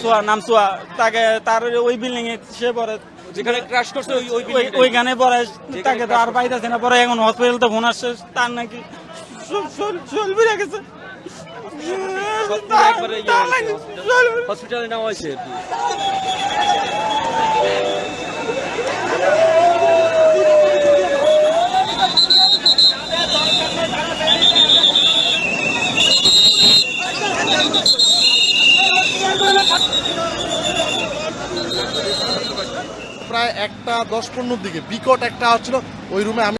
সোয়া নাম সোয়া। তাকে তার ওই বিল্ডিং এ সে পরে যেখানে ক্রাশ করছে ওই ওই ওই- ওইখানে পরে তাকে তো আর পাইতেছে না পরে এখন হসপিটাল তো ফোন আসছে তার নাকি চলবি গেছে। সব পুরো তার- একবারে ইয়ে তার হয়েছে, নাকি hospital- চলবে- হসপিটালে নেওয়া হয়েছে আর কি প্রায় একটা দশ পনেরো দিকে। বিকট একটা হচ্ছিল ওই রুমে আমি